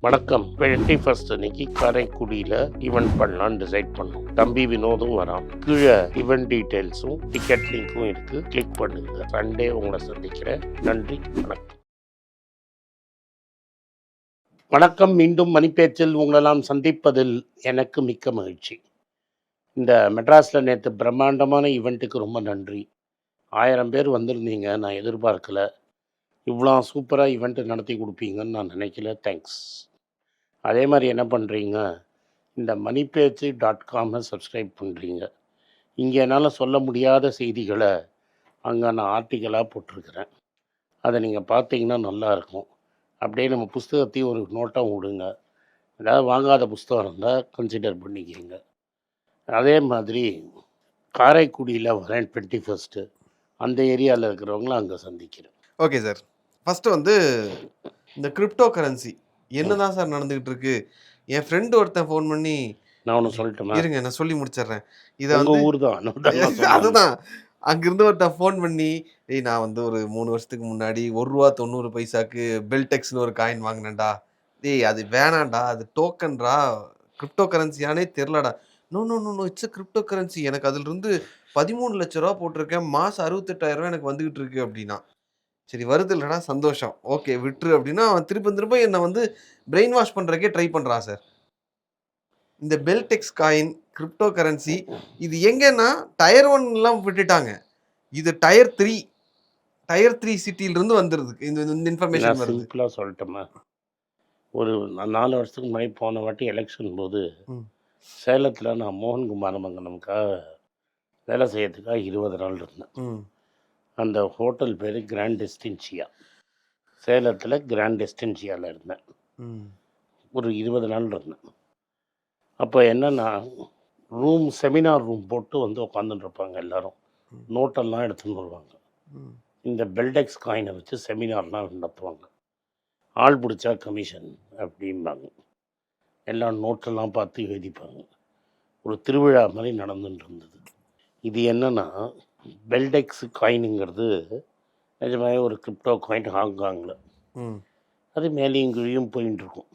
வணக்கம். Twenty first அன்னைக்கு காரைக்குடியில் ஈவெண்ட் பண்ணலாம்னு டிசைட் பண்ணோம். தம்பி வினோதும் வரான். கீழே ஈவெண்ட் டீட்டெயில்ஸும் டிக்கெட் லிங்க்கும் இருக்கு. கிளிக் பண்ணுங்க. சண்டே உங்களை சந்திக்கிறேன். நன்றி. வணக்கம். வணக்கம். மீண்டும் மணிப்பேச்சில் உங்களெல்லாம் சந்திப்பதில் எனக்கு மிக்க மகிழ்ச்சி. இந்த மெட்ராஸில் நேற்று பிரம்மாண்டமான ஈவெண்ட்டுக்கு ரொம்ப நன்றி. ஆயிரம் பேர் வந்திருந்தீங்க. நான் எதிர்பார்க்கல. இவ்வளோ சூப்பராக ஈவெண்ட்டு நடத்தி கொடுப்பீங்கன்னு நான் நினைக்கல. தேங்க்ஸ் அதே மாதிரி என்ன பண்ணுறீங்க இந்த மணிப்பேச்சு டாட் காமை சப்ஸ்கிரைப் பண்ணுறீங்க இங்கே என்னால் சொல்ல முடியாத செய்திகளை அங்கே நான் ஆர்டிக்கலாக போட்டிருக்கிறேன். அதை நீங்கள் பார்த்தீங்கன்னா நல்லாயிருக்கும் அப்படியே நம்ம புஸ்தகத்தையும் ஒரு நோட்டம் விடுங்க. ஏதாவது வாங்காத புஸ்தகம் இருந்தால் கன்சிடர் பண்ணிக்கிங்க அதே மாதிரி காரைக்குடியில் வரேன் டுவெண்ட்டி ஃபஸ்ட்டு அந்த ஏரியாவில் இருக்கிறவங்கள அங்கே சந்திக்கிறேன். ஓகே சார் ஃபர்ஸ்ட் வந்து இந்த கிரிப்டோ கரன்சி என்னதான் சார் நடந்துகிட்டு இருக்கு என் ஃப்ரெண்டு ஒருத்தன் ஃபோன் பண்ணி நான் ஒன்று சொல்லட்டுமா? இருங்க நான் சொல்லி முடிச்சிடுறேன். இதை வந்து ஊர் தான். அதுதான். அங்கிருந்து ஒருத்தன் ஃபோன் பண்ணி ஏய் நான் வந்து ஒரு மூணு வருஷத்துக்கு முன்னாடி ஒரு ரூபா தொண்ணூறு பைசாக்கு பெல்டெக்ஸ்னு ஒரு காயின் வாங்கினேன்டா. டேய் அது வேணாம்டா அது டோக்கன்டா கிரிப்டோ கரன்சியானே தெரிலடா no no no no it's cryptocurrency எனக்கு அதுல இருந்து பதிமூணு லட்ச ரூபா போட்டிருக்கேன். மாசம் அறுபத்தெட்டாயிரம் ரூபாய் எனக்கு வந்துகிட்டு இருக்கு அப்படின்னா. சரி வருது இல்லடா சந்தோஷம். ஓகே விட்டுரு அப்படின்னா அவன் திரும்ப திரும்ப என்னை வந்து பிரெயின் வாஷ் பண்றதுக்கே ட்ரை பண்றான் சார் இந்த பெல்டெக்ஸ் காயின் கிரிப்டோ கரன்சி இது எங்கன்னா டயர் ஒன்லாம் விட்டுட்டாங்க. இது டயர் த்ரீ டயர் த்ரீ சிட்டியிலிருந்து வந்துருது. இந்த இந்த இன்ஃபர்மேஷன் வருது. சிம்பிளாக சொல்லட்டுமா? ஒரு நாலு வருஷத்துக்கு முன்னாடி போன வாட்டி எலெக்ஷன் போது. சேலத்தில் நான் மோகன்குமார் மங்கனமுக்காக வேலை செய்யறதுக்காக இருபது நாள் இருந்தேன். ம். அந்த ஹோட்டல் பேர் கிராண்ட் டெஸ்டின்சியா சேலத்தில் கிராண்ட் டெஸ்டின்சியாவில் இருந்தேன். ஒரு இருபது நாள் இருந்தேன். அப்போ என்னன்னா ரூம் செமினார் ரூம் போட்டு வந்து உட்காந்துட்டு இருப்பாங்க எல்லாரும். நோட்டெல்லாம் எடுத்துன்னு வருவாங்க. இந்த பெல்டெக்ஸ் காயினை வச்சு செமினார்லாம் நடத்துவாங்க. ஆள் பிடிச்சா கமிஷன் அப்படிம்பாங்க. எல்லாம் நோட்டெல்லாம் பார்த்து எழுதிப்பாங்க. ஒரு திருவிழா மாதிரி நடந்துட்டு இருந்தது. இது என்னன்னா பெல்டெக்ஸ் காயினுங்கிறது நிஜமாவே ஒரு கிரிப்டோ காயின் ஹாங்காங்கில் அது மேலேயும் கீழையும் போயின்னு இருக்கும்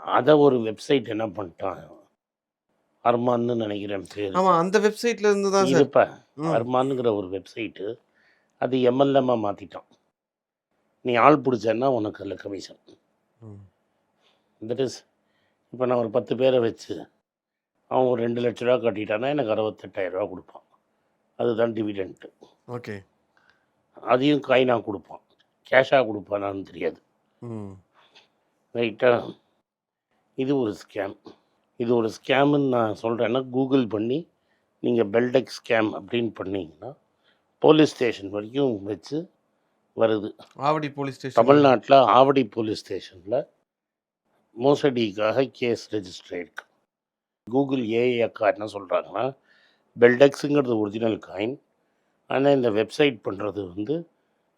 அதை ஒரு வெப்சைட் என்ன பண்ணிட்டான்? அர்மான்னு நினைக்கிறேன் பேர். ஆமா அந்த வெப்சைட்ல இருந்து தான் சார். இருப்ப. ம். அர்மானுங்கிற ஒரு வெப்சைட்டு அது எம்எல்எம்மாக மாற்றிட்டான் நீ ஆள் பிடிச்சேன்னா உனக்கு அதில் கமிஷன் தட் இஸ் இப்போ நான் ஒரு பத்து பேரை வச்சு அவன் ஒரு ரெண்டு லட்ச ரூபா கட்டிட்டான்னா எனக்கு அறுபத்தெட்டாயிரம் ரூபா கொடுப்பான். அதுதான் டிவிடெண்ட்டு ஓகே. அதையும் காயினாக கொடுப்பான். கேஷாக கொடுப்பானான்னு தெரியாது. ரைட்டா? இது ஒரு ஸ்கேம் இது ஒரு ஸ்கேமுன்னு நான் சொல்கிறேன்னா கூகுள் பண்ணி நீங்கள் பெல்டெக் ஸ்கேம் அப்படின்னு பண்ணீங்கன்னா போலீஸ் ஸ்டேஷன் வரைக்கும் வச்சு வருது. ஆவடி போலீஸ் ஸ்டேஷன் தமிழ்நாட்டில் ஆவடி போலீஸ் ஸ்டேஷனில் மோசடிக்காக கேஸ் ரெஜிஸ்டர் ஆயிருக்கு. கூகுள் அக்கா என்ன சொல்கிறாங்கன்னா பெல்டெக்ஸுங்கிறது ஒரிஜினல் காயின் ஆனால் இந்த வெப்சைட் பண்ணுறது வந்து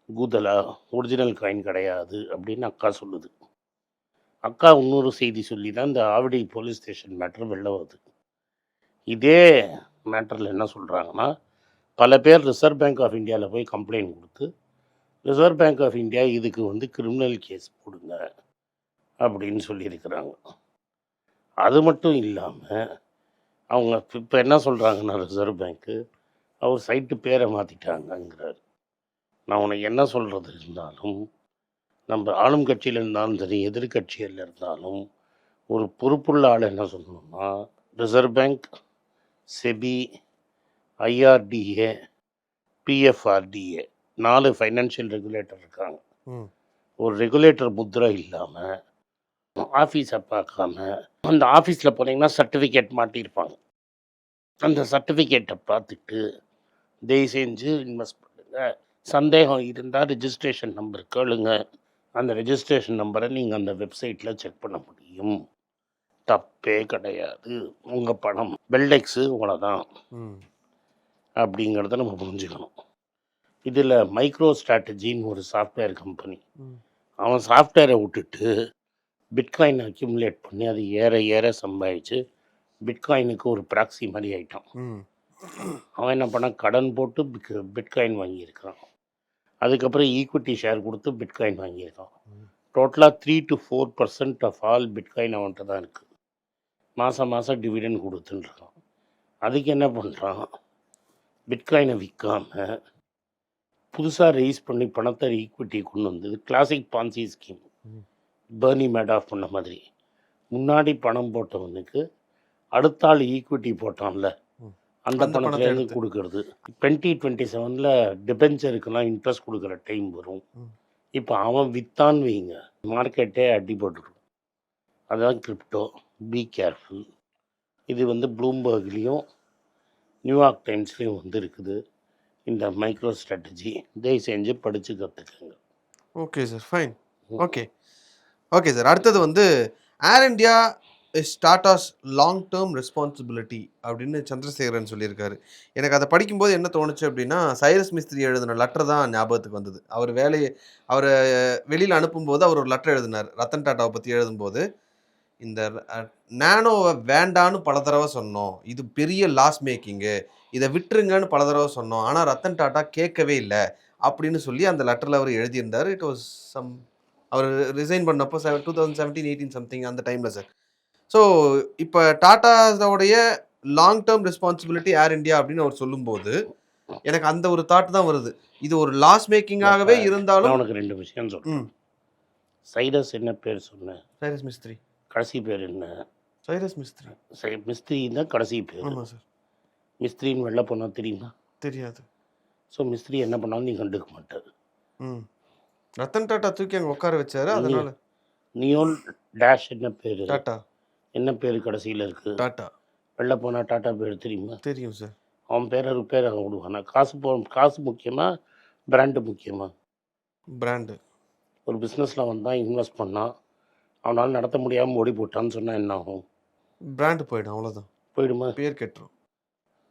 கூதலா ஒரிஜினல் காயின் கிடையாது அப்படின்னு அக்கா சொல்லுது. அக்கா இன்னொரு செய்தி சொல்லி தான் இந்த ஆவடி போலீஸ் ஸ்டேஷன் மேட்ரு வெளில வருது. இதே மேட்டரில் என்ன சொல்கிறாங்கன்னா பல பேர் ரிசர்வ் பேங்க் ஆஃப் இந்தியாவில் போய் கம்ப்ளைண்ட் கொடுத்து ரிசர்வ் பேங்க் ஆஃப் இந்தியா இதுக்கு வந்து கிரிமினல் கேஸ் போடுங்க அப்படின்னு சொல்லியிருக்கிறாங்க. அது மட்டும் இல்லாமல் அவங்க இப்போ என்ன சொல்கிறாங்கன்னா ரிசர்வ் பேங்க்கு அவர் சைட்டு பேரை மாற்றிட்டாங்கங்கிறார் நான் உனக்கு என்ன சொல்கிறது இருந்தாலும் நம்ம ஆளும் கட்சியில் இருந்தாலும் சரி எதிர்கட்சியில் இருந்தாலும் ஒரு பொறுப்புள்ள ஆள் என்ன சொல்லணும்னா reserve bank SEBI IRDA PFRDA நாலு ஃபைனான்ஷியல் ரெகுலேட்டர் இருக்காங்க. ஒரு ரெகுலேட்டர் முத்திரை இல்லாமல் ஆஃபீஸை பார்க்காம அந்த ஆஃபீஸில் போனீங்கன்னா சர்டிஃபிகேட் மாட்டியிருப்பாங்க. அந்த சர்டிஃபிகேட்டை பார்த்துட்டு தயவு செஞ்சு இன்வெஸ்ட் பண்ணுங்கள் சந்தேகம் இருந்தால் ரெஜிஸ்ட்ரேஷன் நம்பர் கேளுங்க. அந்த ரெஜிஸ்ட்ரேஷன் நம்பரை நீங்கள் அந்த வெப்சைட்டில் செக் பண்ண முடியும். தப்பே கிடையாது. உங்கள் பணம் பெல்டெக்ஸு உங்களை தான் அப்படிங்கிறத நம்ம புரிஞ்சுக்கணும். இதில் மைக்ரோ ஸ்ட்ராட்டஜின்னு ஒரு சாஃப்ட்வேர் கம்பெனி அவன் சாஃப்ட்வேரை விட்டுட்டு பிட்காயின் அக்யூமுலேட் பண்ணி அது ஏற ஏற சம்பாதிச்சு பிட்காயினுக்கு ஒரு ப்ராக்ஸி மாதிரி ஆயிட்டான். ம். அவன் என்ன பண்ணான்? கடன் போட்டு பிட்காயின் வாங்கியிருக்கான் அதுக்கப்புறம் ஈக்விட்டி ஷேர் கொடுத்து பிட்காயின் வாங்கியிருக்கான். டோட்டலாக three to four percent of all bitcoin அவன்கிட்ட தான் இருக்குது மாதம் மாதம் டிவிடெண்ட் கொடுத்துன்னு இருக்கான் அதுக்கு என்ன பண்ணுறான் பிட்காயினை விற்காம புதுசாக ரைஸ் பண்ணி பணத்தை ஈக்விட்டி கொண்டு வந்தது. Classic Ponzi scheme. Bernie Madoff பண்ண மாதிரி. முன்னாடி பணம் போட்டவனுக்கு அடுத்த ஆள் ஈக்விட்டி போட்டான்ல. அந்த அந்த பணத்தை பணத்துலேருந்து. கொடுக்கறது. டுவெண்ட்டி டுவெண்ட்டி செவனில் டிபெஞ்சருக்கெல்லாம் இன்ட்ரெஸ்ட் கொடுக்குற டைம் வரும். இப்போ அவன் விற்றான்னு வைங்க. மார்க்கெட்டே அடி போட்டுரும் அதான் கிரிப்டோ பி கேர்ஃபுல் இது வந்து ப்ளூம்பர்க்லேயும் நியூயார்க் டைம்ஸ்லேயும் வந்து இருக்குது இந்த மைக்ரோ ஸ்ட்ராட்டஜி தயவு செஞ்சு படித்து கற்றுக்கங்க okay sir fine. Okay okay sir அடுத்தது வந்து Air India is Tata's long term responsibility அப்படின்னு சந்திரசேகரன் சொல்லியிருக்காரு. எனக்கு அதை படிக்கும்போது என்ன தோணுச்சு அப்படின்னா சைரஸ் மிஸ்திரி எழுதின லெட்டர் தான் ஞாபகத்துக்கு வந்தது. அவர் வேலையை அவரை வெளியில் அனுப்பும்போது அவர் ஒரு லெட்டர் எழுதினார் ரத்தன் டாட்டாவை பற்றி எழுதும்போது. இந்த நானோவை வேண்டான்னு பல தடவை சொன்னோம். இது பெரிய லாஸ் மேக்கிங்கு இதை விட்டுருங்கன்னு பல தடவை சொன்னோம். ஆனால் ரத்தன் டாட்டா கேட்கவே இல்லை. அப்படின்னு சொல்லி அந்த லெட்டரில் அவர் எழுதியிருந்தார். இட் வாஸ் சம் அவர் ரிசைன் பண்ணப்போ seven two thousand seventeen eighteen something அந்த டைமில் சார் ஸோ இப்போ டாட்டாஸோடைய long term responsibility Air India அப்படின்னு அவர் சொல்லும்போது எனக்கு அந்த ஒரு தாட் தான் வருது. இது ஒரு லாஸ் மேக்கிங்காகவே இருந்தாலும் உனக்கு ரெண்டு விஷயம் சொல்கிறேன் ம். சைரஸ் என்ன பேர் சொன்னேன் சைரஸ் மிஸ்திரி. கடைசி பேர் என்ன? சைரஸ் மிஸ்திரி. சை மிஸ்திரி தான் கடைசி பேர். ஆமாம் சார் மிஸ்திரின்னு வெளில போனால் தெரியுமா? தெரியாது. ஸோ மிஸ்திரி என்ன பண்ணாலும் நீ கண்டுக்க மாட்டார். ம். ரத்தன் டாட்டா தூக்கி அங்கே உட்கார வச்சாரு. அதனால நியோல் டேஷ் என்ன பேர்? டாட்டா. என்ன பேர் கடைசியில் இருக்குது டாட்டா. வெளில போனால் டாட்டா பேர் தெரியுமா? தெரியும் சார். அவன் பேரை ரிப்பேர் ஆக விடுவானா. காசு போ காசு முக்கியமா? பிராண்டு முக்கியமா? பிராண்டு ஒரு பிஸ்னஸில் வந்தான் இன்வெஸ்ட் பண்ணான் அவனால் நடத்த முடியாமல் ஓடி போட்டான்னு சொன்னால் என்ன ஆகும்? பிராண்டு போயிடும் அவ்வளோதான் போயிடுமா? பேர் கெட்டுரும்.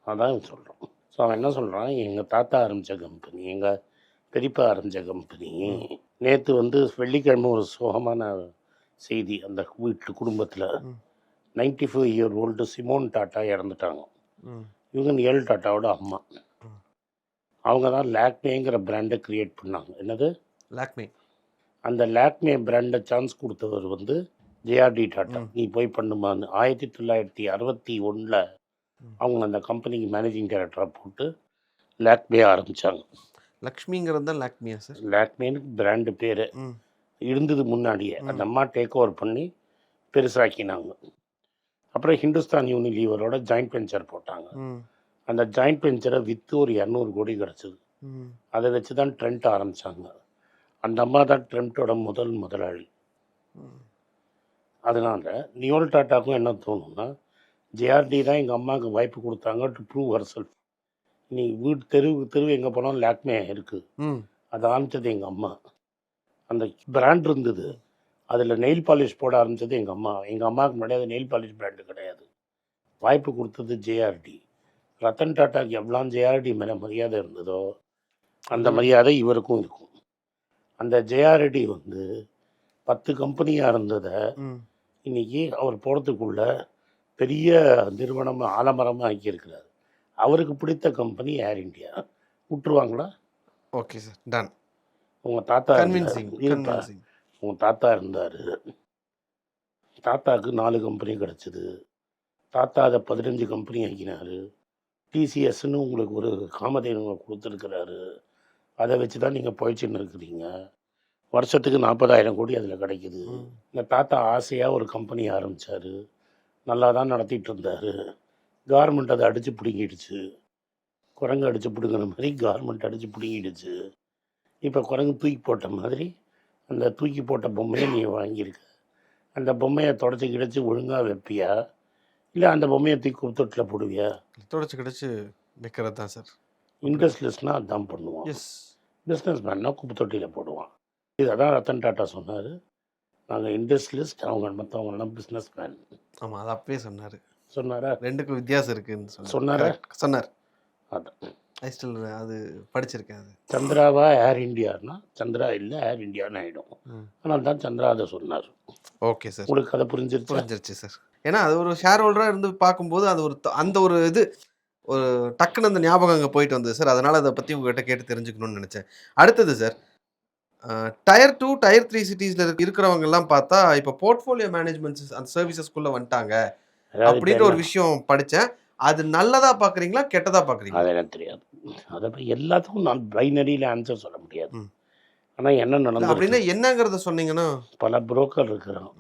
அதான் சொல்கிறோம் ஸோ அவன் என்ன சொல்கிறான் எங்கள் தாத்தா ஆரம்பித்த கம்பெனி எங்கள் பெரியப்பா ஆரம்பித்த கம்பெனி நேற்று வந்து வெள்ளிக்கிழமை ஒரு சோகமான செய்தி அந்த வீட்டு குடும்பத்தில். Ninety five year old Simone Tata இறந்துட்டாங்க. இவங்க நியல் டாட்டாவோட அம்மா. அவங்க தான் லேக்மேங்கிற பிராண்டை கிரியேட் பண்ணாங்க. என்னது? லாக்மே. அந்த லேக்மே பிராண்டை சான்ஸ் கொடுத்தவர் வந்து ஜேஆர்டி டாட்டா. நீ போய் பண்ணுமான்னு ஆயிரத்தி தொள்ளாயிரத்தி அறுபத்தி ஒன்றில். அவங்க அந்த கம்பெனிக்கு மேனேஜிங் டைரக்டராக போட்டு லேக்மே ஆரம்பித்தாங்க லக்ஷ்மிங்கிறது தான் லாக்மியா சார்? லேக்மேன்னு பிராண்டு பேர். இருந்தது முன்னாடியே. அந்த அம்மா டேக் ஓவர் பண்ணி பெருசாக்கினாங்க. அப்புறம் ஹிந்துஸ்தான் யூனிலீவரோட ஜாயிண்ட் வெஞ்சர் போட்டாங்க. அந்த ஜாயிண்ட் வெஞ்சரை விற்று ஒரு இரநூறு கோடி கிடச்சிது. அதை வச்சு தான் ட்ரெண்ட் ஆரம்பித்தாங்க அந்த அம்மா தான் ட்ரெண்ட்டோட முதல் முதலாளி. அதனால் நியோல் டாட்டாக்கும் என்ன தோணும்னா ஜேஆர்டி தான் எங்கள் அம்மாவுக்கு வாய்ப்பு கொடுத்தாங்க டு ப்ரூவ் ஹர் செல்ஃப் நீ வீடு தெரு தெரு எங்கே போனாலும் லேக்மே இருக்குது அதை ஆரம்பித்தது எங்கள் அம்மா. அந்த பிராண்ட் இருந்தது. அதில் நெயில் பாலிஷ் போட ஆரம்பித்தது எங்கள் அம்மா. எங்கள் அம்மாவுக்கு முன்னாடி அது நெயில் பாலிஷ் பிராண்டு கிடையாது. வாய்ப்பு கொடுத்தது ஜேஆர்டி ரத்தன் டாட்டாக்கு எவ்வளோ ஜேஆர்டி மேலே மரியாதை இருந்ததோ அந்த மரியாதை இவருக்கும் இருக்கும். அந்த ஜேஆர்டி வந்து பத்து கம்பெனியாக இருந்ததை இன்னைக்கு அவர் போகிறதுக்குள்ள பெரிய நிறுவனம் ஆலமரமாக ஆக்கியிருக்கிறார். அவருக்கு பிடித்த கம்பெனி ஏர் இந்தியா விட்டுருவாங்களா? ஓகே சார் டன் உங்கள் தாத்தா உங்கள் தாத்தா இருந்தார். தாத்தாவுக்கு நாலு கம்பெனி கிடச்சிது. தாத்தா அதை பதினஞ்சு கம்பெனி ஆக்கினார். டிசிஎஸ்ன்னு உங்களுக்கு ஒரு காமதேனுவை கொடுத்துருக்கிறாரு. அதை வச்சு தான் நீங்கள் போயிடுச்சுன்னு இருக்கிறீங்க. வருஷத்துக்கு நாற்பதாயிரம் கோடி அதில் கிடைக்குது. இந்த தாத்தா ஆசையாக ஒரு கம்பெனி ஆரம்பித்தார் நல்லா தான் நடத்திட்டு இருந்தார். கார்மெண்ட் அதை அடித்து பிடுங்கிடுச்சு. குரங்கு அடித்து பிடுங்கிற மாதிரி கார்மெண்ட் அடித்து பிடுங்கிடுச்சு. இப்போ குரங்கு தூக்கி போட்ட மாதிரி அந்த தூக்கி போட்ட பொம்மையை நீ வாங்கியிருக்க. அந்த பொம்மையை தொடச்சி கிடச்சி ஒழுங்காக வைப்பியா? இல்லை அந்த பொம்மையை தூக்கி குப்பத்தொட்டில் போடுவியா? தொடச்சு கிடச்சி வைக்கிறது தான் சார்? இன்ட்ரெஸ்ட்லெஸ்னால் அதான் பண்ணுவான். எஸ் பிஸ்னஸ் மேன்னா குப்பத்தொட்டியில் போடுவான். இதை தான் ரத்தன் டாட்டா சொன்னார். நாங்கள் இண்டஸ்ட்ரியலிஸ்ட் அவங்க மற்றவங்கலாம் பிஸ்னஸ் மேன் ஆமாம் அது அப்பவே சொன்னார். சொன்னாரா? ரெண்டுக்கும் வித்தியாசம் இருக்குன்னு சொன்னார். சொன்னாரா? அதான். ஐ ஸ்டில் அது படிச்சிருக்கேன் அது. சந்திராவா ஏர் இந்தியானா சந்திரா இல்லை ஏர் இந்தியான்னு ஆகிடும் ஆனால் தான் சந்திரா அதை சொன்னார். ஓகே சார் உங்களுக்கு அதை புரிஞ்சிருச்சு? புரிஞ்சிருச்சு சார் ஏன்னா அது ஒரு ஷேர் ஹோல்டராக இருந்து பார்க்கும்போது அது ஒரு அந்த ஒரு இது ஒரு டக்குன்னு அந்த ஞாபகம் அங்கே போயிட்டு வந்தது சார் அதனால் அதை பற்றி உங்ககிட்ட கேட்டு தெரிஞ்சுக்கணும்னு நினச்சேன். அடுத்தது sir tier two tier three சிட்டிஸ்ல இருக்கிறவங்க எல்லாம் பார்த்தா இப்போ போர்ட்ஃபோலியோ மேனேஜ்மெண்ட் அந்த சர்வீசஸ்குள்ள வந்துட்டாங்க. அப்படின்ற ஒரு விஷயம் படிச்சேன். அது நல்லதா பாக்குறீங்களா கெட்டதா பாக்குறீங்களா? அது எனக்கு தெரியாது. அதை எல்லாத்துக்கும் நான் பைனரியில் ஆன்சர் சொல்ல முடியாது. ஆனால் என்ன நடந்தது அப்படின்னா என்னங்கறத சொன்னீங்கன்னா? பல புரோக்கர் இருக்கிறான்.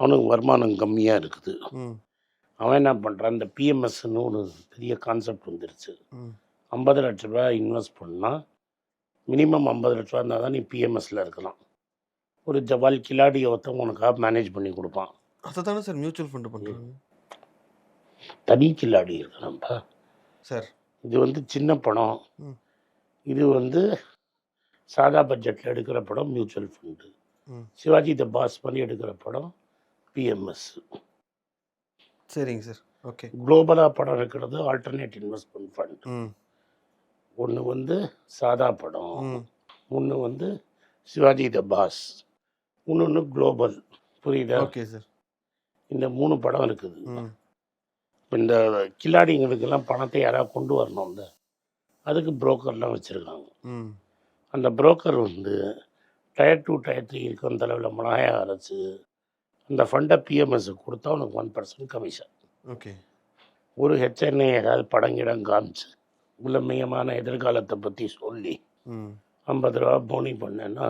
அவனுக்கு வருமானம் கம்மியாக இருக்குது. அவன் என்ன பண்ணுறான் இந்த பிஎம்எஸ்ன்னு ஒரு பெரிய கான்செப்ட் வந்துருச்சு. ஐம்பது லட்ச ரூபாய் இன்வெஸ்ட் பண்ணால் மினிமம் ஐம்பது லட்ச ரூபா இருந்தால் தான் நீ பிஎம்எஸ்ல இருக்கலாம். ஒரு ஜவால் கிலாடியை ஒருத்தன் உனக்காக மேனேஜ் பண்ணி கொடுப்பான். அததானே சார் மியூச்சுவல் ஃபண்ட் பண்றாங்க? தனி கில்லாடி இருக்கிறான்ப்பா சார். இது வந்து சின்ன படம். இது வந்து சாதா பட்ஜெட்டில் எடுக்கிற படம் mutual fund. Sivaji the boss பண்ணி எடுக்கிற படம் பிஎம்எஸ் சரிங்க சார். ஓகே. குளோபலாக படம் இருக்கிறது ஆல்டர்னேட் இன்வெஸ்ட்மெண்ட் ஃபண்ட் ஒன்று வந்து சாதா படம். ஒன்று வந்து சிவாஜி த பாஸ். இன்னொன்று குளோபல். புரியுதா? Okay sir. இந்த மூணு படம் இருக்குது. இப்ப இந்த கில்லாடிங்களுக்கெல்லாம் பணத்தை யாராவது கொண்டு வரணும்ல அதுக்கு புரோக்கர்லாம் வச்சுருக்காங்க. அந்த புரோக்கர் வந்து டயர் டூ டயர் த்ரீ இருக்கிற அந்த அளவில் மிளகாய அரைச்சு அந்த ஃபண்டை பிஎம்எஸ்க்கு கொடுத்தா உனக்கு ஒன் பர்சன்ட் கமிஷன் ஓகே. ஒரு ஹெச்என்ஐ ஏதாவது படங்கிடம் காமிச்சு உலமையமான எதிர்காலத்தை பற்றி சொல்லி ஐம்பது ரூபா போனி பண்ணேன்னா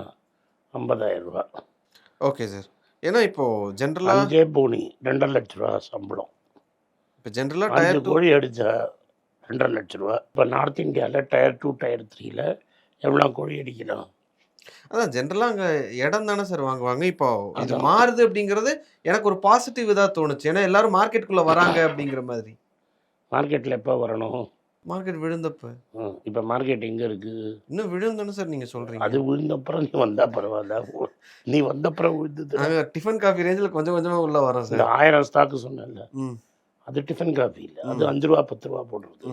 ஐம்பதாயிரம் ரூபா. Okay sir. ஏன்னா இப்போ ஜென்ரலா அஞ்சே போனி ரெண்டரை லட்ச ரூபா சம்பளம். இப்போ ஜென்ரலா அஞ்சு டயர் கோழி அடித்தா ரெண்டரை லட்ச ரூபா. இப்போ நார்த் இந்தியாவில் டயர் டூ டயர் த்ரீல எவ்வளோ கோழி அடிக்கலாம் அதான் ஜென்ரலா அங்க இடம் தானே சார் வாங்குவாங்க. இப்போ இது அதான். மாறுது அப்படிங்கிறது எனக்கு ஒரு பாசிட்டிவ் இதா தோணுச்சு. ஏன்னா எல்லாரும் மார்க்கெட்டுக்குள்ள வராங்க அப்படிங்கிற மாதிரி. மார்க்கெட்டில் எப்போ வரணும்? மார்க்கெட் விழுந்தப்ப. இப்போ மார்க்கெட் எங்கே இருக்குது இன்னும் விழும் தானே சார் நீங்க சொல்றீங்க. அது விழுந்தப்புறம் நீ வந்தா பரவாயில்ல. நீ வந்தப்புறம் விழுந்தது நாங்க டிஃபன் காஃபி ரேஞ்சில் கொஞ்சம் கொஞ்சமா உள்ள வரோம் சார் ஆயிரம் ஸ்டாக்கு சொன்னேன்ல. அது டிஃபன் காஃபி இல்லை. அது. அஞ்சு ரூபா பத்து ரூபா போடுறது.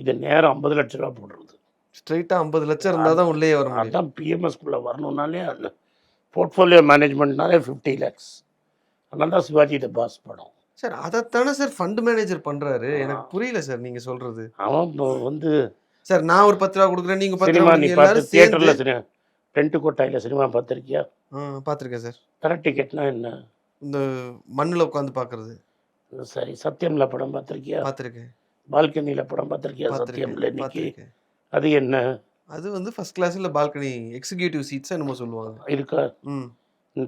இது நேரம் ஐம்பது லட்ச ரூபா போடுறது. ஸ்ட்ரைட்டா ஐம்பது லட்சம் இருந்தா தான் உள்ளே வர முடியும். அதான் பிஎம்எஸ்குள்ளே வரணும்னாலே அந்த போர்ட்ஃபோலியோ மேனேஜ்மெண்ட்னாலே ஃபிஃப்டி லேக்ஸ் அதனால தான் சிவாஜி த பாஸ் படம். சார் அதைத்தானே சார் ஃபண்ட் மேனேஜர் பண்றாரு? எனக்கு புரியல சார் நீங்க சொல்றது. அவன் வந்து சார் நான் ஒரு பத்து ரூபா கொடுக்குறேன் நீங்க பத்து ரூபா எல்லாரும் தியேட்டரில் சினிமா டென்ட் கொட்டாயில் சினிமா பார்த்துருக்கியா? பார்த்திருக்கேன் சார். தர டிக்கெட்னா என்ன? இந்த மண்ணுல உட்காந்து பாக்குறது சரி சத்யம்ல படம் பார்த்துருக்கியா? பார்த்திருக்கேன். பால்கனியில் படம் பார்த்துருக்கியா பார்த்திருக்கேன் இன்னைக்கு? அது என்ன? அது வந்து ஃபர்ஸ்ட் கிளாஸ்ல பால்கனி எக்ஸிகியூட்டிவ் சீட்ஸ் என்னமோ சொல்லுவாங்க. இருக்கா? ம்.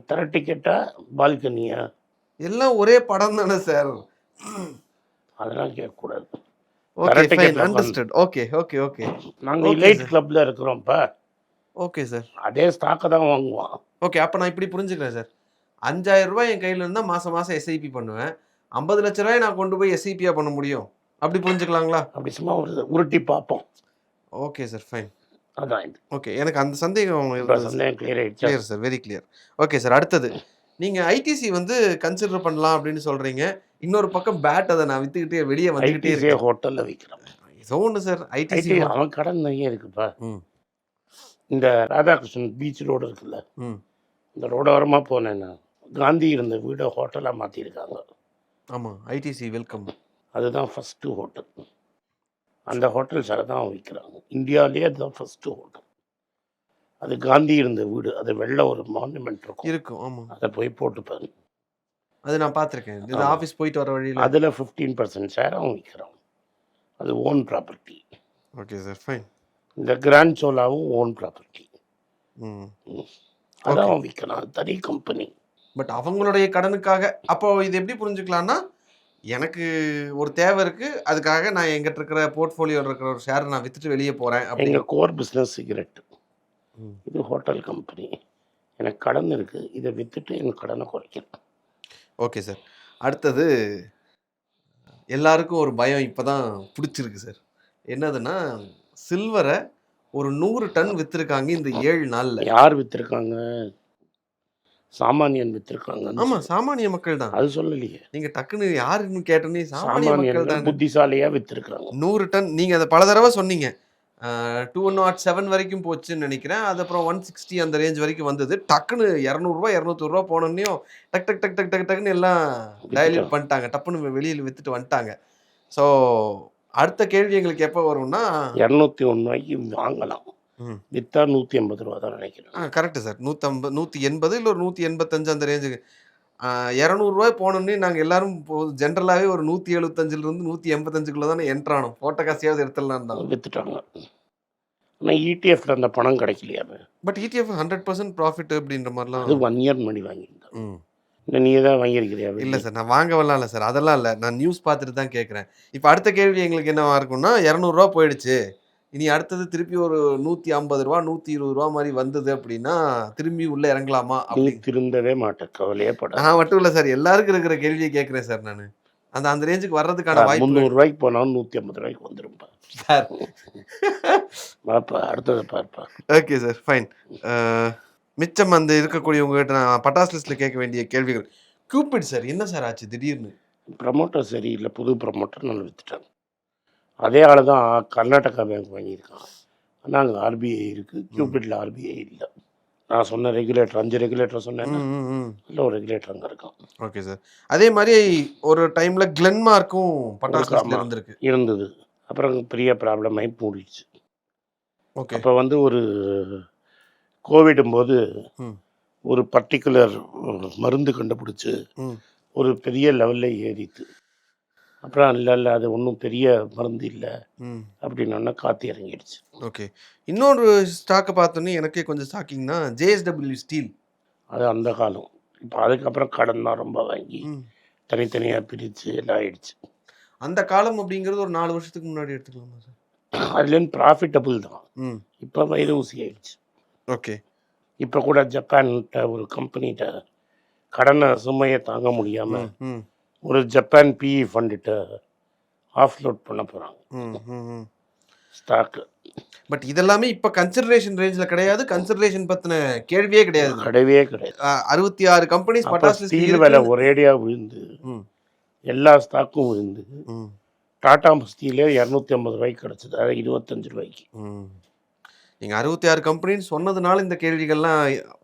தர டிக்கெட்டா பால்கனியா? எல்லாம் ஒரே படம் தானே சார் அதெல்லாம் கேட்கக்கூடாது. Okay fine understood okay okay okay நாங்கள் இலைட். கிளப்ல இருக்கிறோம்ப்பா. ஓகே சார் அதே ஸ்டாக்கை தான் வாங்குவான் ஓகே அப்போ நான் இப்படி புரிஞ்சுக்கிறேன் சார் அஞ்சாயிரம் ரூபாய் என் கையில் இருந்தால் மாதம் மாதம் எஸ்ஐபி பண்ணுவேன். ஐம்பது லட்ச ரூபாய் நான் கொண்டு போய் எஸ்ஐபியாக பண்ண முடியும். அப்படி புரிஞ்சுக்கலாங்களா? அப்படி சும்மா ஒரு உருட்டி பார்ப்போம். ஓகே சார் ஃபைன் அதான் ஓகே எனக்கு அந்த சந்தேகம் சந்தேகம் கிளியர் ஆயிடுச்சா? Clear sir very clear okay sir அடுத்தது. நீங்கள் ஐடிசி வந்து கன்சிடர் பண்ணலாம் அப்படின்னு சொல்கிறீங்க இன்னொரு பக்கம் பேட் அதை நான் வித்துக்கிட்டே வெளியே வந்துக்கிட்டே இருக்கேன். ஹோட்டலில் விற்கிறோம் ஏதோ ஒன்று சார் ஐடிசி ஐடி அவன் கடன் நிறைய இருக்குப்பா. இந்த ராதாகிருஷ்ணன் பீச் ரோடு இருக்குல்ல. இந்த ரோடோரமாக போனேன்னா காந்தி இருந்த வீடை ஹோட்டலாக மாற்றிருக்காங்க ஆமாம் ஐடிசி வெல்கம் அதுதான் ஃபஸ்ட்டு ஹோட்டல் அந்த ஹோட்டல் சார் தான் விற்கிறாங்க இந்தியாவிலேயே அதுதான் ஃபஸ்ட்டு ஹோட்டல் அது காந்தி இருந்த வீடு அது வெள்ள ஒரு மானுமெண்ட் இருக்கும். இருக்கும் ஆமாம் அதை போய் போட்டுப்பாரு. அது நான் பார்த்துருக்கேன். இது. ஆஃபீஸ் போயிட்டு வர வழியில். அதில் ஃபிஃப்டீன் பர்சன்ட் ஷேர் அவன் விற்கிறான் அது own property okay sir fine இந்த கிராண்ட் சோலாவும் ஓன் ப்ராப்பர்ட்டி ம். அதான் விற்கிறான் தனி கம்பெனி பட் அவங்களுடைய கடனுக்காக அப்போ இது எப்படி புரிஞ்சுக்கலாம்னா எனக்கு ஒரு தேவை இருக்கு. அதுக்காக நான் எங்கிட்ட இருக்கிற போர்ட்ஃபோலியோல இருக்கிற ஒரு ஷேரை நான் வித்துட்டு வெளியே போறேன் அப்படி எங்கள் கோர் பிஸ்னஸ் சிகரெட். இது ஹோட்டல் கம்பெனி. எனக்கு கடன் இருக்குது இதை விற்றுட்டு என் கடனை குறைக்கிறேன் ஓகே சார். அடுத்தது எல்லாருக்கும் ஒரு பயம் இப்பதான் பிடிச்சிருக்கு சார். என்னதுன்னா சில்வரை ஒரு நூறு டன் வித்திருக்காங்க இந்த ஏழு நாள்ல. யார் விற்றுருக்காங்க சாமானியன் விற்றுருக்காங்க ஆமா சாமானிய மக்கள் தான். அது சொல்லலையே. நீங்க டக்குன்னு யாருன்னு கேட்டோன்னே சாமானிய மக்கள் தான். புத்திசாலியாக விற்றுருக்காங்க நூறு டன் நீங்க அதை பல தடவை சொன்னீங்க. டூ நாட் செவன் வரைக்கும் போச்சுன்னு நினைக்கிறேன். அது அப்புறம் ஒன் சிக்ஸ்டி அந்த ரேஞ்ச் வரைக்கும் வந்தது. டக்குன்னு இரநூறுவா இரநூத்தூறுவா போனோன்னையும் டக் டக் டக் டக் டக் டக்குன்னு எல்லாம் டைல்யூட் பண்ணிட்டாங்க. டப்புன்னு வெளியில் வித்துட்டு வந்துட்டாங்க. ஸோ அடுத்த கேள்வி எங்களுக்கு எப்போ வரும்னா இரநூத்தி ஒன்று ரூபாய்க்கு வாங்கலாம். விற்றா நூற்றி எண்பது ரூபா தான் நினைக்கிறேன். ஆ கரெக்ட் சார் நூற்றம்பது நூற்றி எண்பது இல்லை ஒரு நூற்றி எண்பத்தஞ்சு அந்த ரேஞ்சுக்கு இரநூறுவாய் போனோன்னே நாங்கள் எல்லாரும் ஜென்ரலாகவே ஒரு நூற்றி எழுபத்தஞ்சிலிருந்து நூற்றி எண்பத்தஞ்சுக்குள்ள தானே என்ட்ரானோம் போட்ட காசியாவது எடுத்துடலாம் தான் விற்றுட்டாங்க ஆனால் இடிஎஃப்ல அந்த பணம் கிடைக்கலையாமே but E ETF hundred percent profit அப்படின்ற அது மாதிரிலாம் ஒன் இயர் முன்னாடி வாங்கியிருந்தேன் ம். இல்லை நீ தான் வாங்கியிருக்கிறியா இல்லை சார் நான் வாங்க வரலாம் இல்லை சார். அதெல்லாம் இல்லை. நான் நியூஸ் பார்த்துட்டு தான் கேட்குறேன் இப்போ அடுத்த கேள்வி எங்களுக்கு என்னவா இருக்கும்னா இரநூறுவா போயிடுச்சு. இனி அடுத்தது திருப்பி ஒரு நூற்றி ஐம்பது ரூபா நூற்றி இருபது ரூபா மாதிரி வந்தது அப்படின்னா திரும்பி உள்ளே இறங்கலாமா அப்படி திருந்தவே மாட்டேன். கவலையே பட நான் மட்டும் இல்லை சார் எல்லாருக்கும் இருக்கிற கேள்வியை கேட்குறேன் சார் நான். அந்த அந்த ரேஞ்சுக்கு வர்றதுக்கான வாய்ப்பு முந்நூறு ரூபாய்க்கு போனாலும் நூற்றி ஐம்பது ரூபாய்க்கு வந்துருப்பா சார். பாப்பா அடுத்ததை பார்ப்பா. ஓகே சார் ஃபைன் மிச்சம் அந்த இருக்கக்கூடிய உங்ககிட்ட நான் பட்டாஸ் லிஸ்ட்டில் கேட்க வேண்டிய கேள்விகள். கூப்பிட் சார் என்ன சார் ஆச்சு திடீர்னு? ப்ரமோட்டர் சரியில்லை புது ப்ரமோட்டர் நல்லா விற்றுட்டாங்க அதே ஆள் தான் கர்நாடகா பேங்க் வாங்கியிருக்கான் ஆனால் அங்கே ஆர்பிஐ இருக்குது கியூபிட்ல ஆர்பிஐ இல்லை. நான் சொன்ன ரெகுலேட்டர் அஞ்சு ரெகுலேட்டர் சொன்னேன். ம், ம், ம். இல்லை ஒரு ரெகுலேட்டர் அங்கே இருக்கான் ஓகே சார். அதே மாதிரி ஒரு டைம்ல கிளென்மார்க்கும் ஆமா. இருந்திருக்கு. இருந்தது. அப்புறம் பெரிய ப்ராப்ளம் ஆகி மூடிடுச்சு. ஓகே. அப்போ வந்து ஒரு கோவிடும் போது. ஒரு பர்டிகுலர் மருந்து கண்டுபிடிச்சு. ஒரு பெரிய லெவலில் ஏறித்து அப்புறம் இல்லை இல்லை அது ஒன்றும் பெரிய மருந்து இல்லை ம். அப்படின்னோன்னா காற்று இறங்கிடுச்சு. ஓகே. இன்னொரு ஸ்டாக்கை பார்த்தோன்னே எனக்கே கொஞ்சம் ஷாக்கிங்னா ஜேஎஸ்டபிள்யூ ஸ்டீல் அது அந்த காலம். இப்போ அதுக்கப்புறம் கடன் தான் ரொம்ப வாங்கி தனித்தனியாக பிரித்து எல்லாம் ஆயிடுச்சு. அந்த காலம் அப்படிங்கிறது ஒரு நாலு வருஷத்துக்கு முன்னாடி எடுத்துக்கலாமா சார் அதுலேருந்து ப்ராஃபிட்டபுள் தான். ம். இப்போ வயிறு ஊசி ஆயிடுச்சு ஓகே. இப்போ கூட ஜப்பான்கிட்ட ஒரு கம்பெனிகிட்ட கடனை சுமையை தாங்க முடியாமல் ஒரு ஜப்பான் பிஇ ஃபண்டுகிட்ட ஆஃப்லோட் பண்ண போகிறாங்க ஸ்டாக்கு பட் இதெல்லாமே இப்போ கன்சிடரேஷன் ரேஞ்சில் கிடையாது. கன்சிடரேஷன் பற்றின கேள்வியே கிடையாது. கிடையவே கிடையாது. அறுபத்தி ஆறு கம்பெனிஸ் பட்டாஸ் ஸ்டீல் விலை ஒரேடியாக விழுந்து எல்லா ஸ்டாக்கும் விழுந்து டாடா ஸ்டீலே இரநூத்தி ஐம்பது ரூபாய்க்கு கிடச்சிது. அதாவது இருபத்தஞ்சு ரூபாய்க்கு. நீங்கள் அறுபத்தி ஆறு கம்பெனின்னு சொன்னதுனால இந்த கேள்விகள்லாம்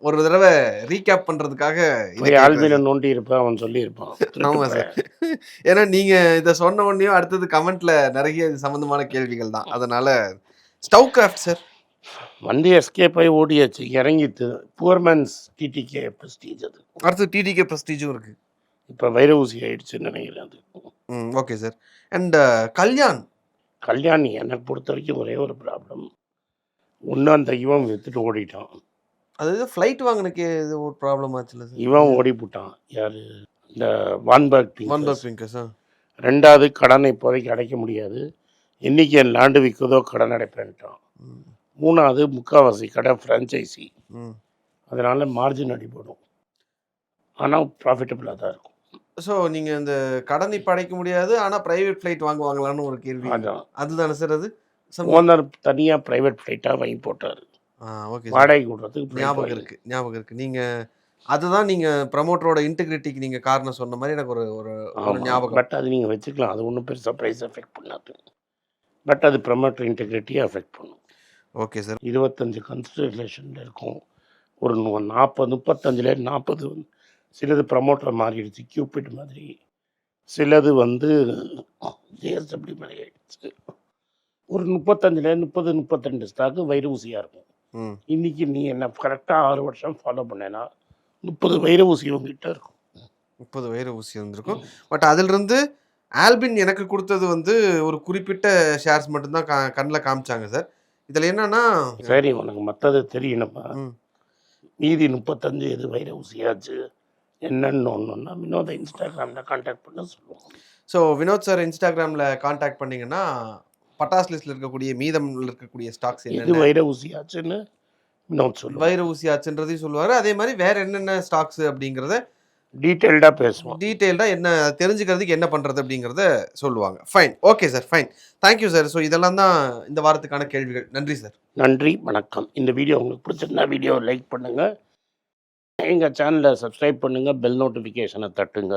ஒரு தடவை ரீகேப் பண்ணுறதுக்காக போய் ஆல்மீன நோண்டி இருப்பான் அவன் சொல்லியிருப்பான். ஆமா சார். ஏன்னா நீங்கள் இதை சொன்ன உடனேயும் அடுத்தது கமெண்ட்ல நிறைய இது சம்மந்தமான கேள்விகள் தான். அதனால ஸ்டவ் கிராஃப்ட் சார் வண்டி எஸ்கேப் ஆகி ஓடியாச்சு. இறங்கிட்டு புவர்மேன்ஸ் டிடிகே ப்ரெஸ்டீஜ் அது. அடுத்து டிடிகே ப்ரெஸ்டீஜும் இருக்கு. இப்போ வைர ஊசி ஆயிடுச்சுன்னு நினைக்கிறேன் அது. ம் okay sir and Kalyan. Kalyani எனக்கு பொறுத்த வரைக்கும் ஒரே ஒரு ப்ராப்ளம் ஒன்று அந்த இவன் வித்துட்டு ஓடிட்டான். அதாவது ஃப்ளைட் வாங்கினக்கே இது ஒரு ப்ராப்ளம் ஆச்சுல்ல சார் இவன் ஓடி போட்டான் யார்? இந்த வான்பர்க் ஒன் பிங்கர்ஸ். பிங்கர்ஸ் ஆ. ரெண்டாவது கடனை இப்போதைக்கு அடைக்க முடியாது. என்னைக்கு என் லேண்டு விற்குதோ கடன் அடைப்பேன்ட்டான். மூணாவது முக்காவாசி கடை ஃப்ரான்ச்சைசி அதனால மார்ஜின் அடிபடும். ஆனால் ப்ராஃபிட்டபுளாக தான் இருக்கும். ஸோ நீங்கள் இந்த கடன் இப்போ அடைக்க முடியாது ஆனால் ப்ரைவேட் ஃப்ளைட் வாங்குவாங்களான்னு ஒரு கேள்வி. அதான். அதுதானே சார் அது? ஓனர் தனியாக ப்ரைவேட் ஃப்ளைட்டாக வாங்கி போட்டார் ஓகே வாடகை விடுறதுக்கு ஞாபகம் வாங்கி- இருக்கு ஞாபகம் இருக்கு நீங்க அதுதான் நீங்க ப்ரமோட்டரோட இன்டெகிரிட்டிக்கு நீங்க காரணம் சொன்ன மாதிரி எனக்கு ஒரு ஒரு. ஞாபகம் பட் அது நீங்கள் வச்சுக்கலாம் அது ஒன்றும் பெருசாக ப்ரைஸ் எஃபெக்ட் பண்ணாது பட் அது ப்ரமோட்டர் இன்டெகிரிட்டியை அஃபெக்ட் பண்ணும் ஓகே சார் இருபத்தஞ்சு கன்சிடரேஷனில் இருக்கும் ஒரு நாற்பது முப்பத்தஞ்சுல நாற்பது வந்து சிலது ப்ரமோட்டர் மாறிடுச்சு கியூபிட் மாதிரி சிலது வந்து ஜேஎஸ்டபிள்யூ மாதிரி ஆயிடுச்சு ஒரு முப்பத்தஞ்சுல முப்பது முப்பத்திரெண்டு ஸ்டாக்கு வைர ஊசியாக இருக்கும். ம். இன்னைக்கு நீ என்ன கரெக்டாக ஆறு வருஷம் ஃபாலோ பண்ணேன்னா முப்பது வைர ஊசி உங்ககிட்ட இருக்கும். முப்பது வயிறு ஊசி இருந்திருக்கும் பட் அதிலிருந்து ஆல்பின் எனக்கு கொடுத்தது வந்து ஒரு குறிப்பிட்ட ஷேர்ஸ் மட்டும்தான் கா கண்ணில் காமிச்சாங்க சார் இதில் என்னன்னா சரி உனக்கு மற்றது தெரியணுமா? ம். மீதி முப்பத்தஞ்சு எது வைர ஊசியாச்சு? என்னன்னு ஒன்றுன்னா வினோத இன்ஸ்டாகிராமில் கான்டாக்ட் பண்ண சொல்லுவோம். ஸோ வினோத் சார் இன்ஸ்டாகிராமில் காண்டாக்ட் பண்ணீங்கன்னா பட்டாஸ் லிஸ்ட்ல இருக்கக்கூடிய மீதம் இருக்கக்கூடிய ஸ்டாக்ஸ் என்னென்ன? வைர ஊசியாச்சுன்னு வைர ஊசி ஆச்சுன்றதையும் சொல்லுவார். அதே மாதிரி வேற என்னென்ன ஸ்டாக்ஸ் அப்படிங்கிறத டீட்டெயில்டாக பேசுவோம். டீட்டெயில்டாக என்ன தெரிஞ்சுக்கிறதுக்கு என்ன பண்ணுறது அப்படிங்கிறத சொல்லுவாங்க. Fine okay sir fine thank you sir so இதெல்லாம் தான் இந்த வாரத்துக்கான கேள்விகள். நன்றி சார் நன்றி. வணக்கம். இந்த வீடியோ உங்களுக்கு பிடிச்சிருந்தா வீடியோ லைக் பண்ணுங்கள் எங்கள் சேனலை சப்ஸ்கிரைப் பண்ணுங்கள் பெல் நோட்டிஃபிகேஷனை தட்டுங்க.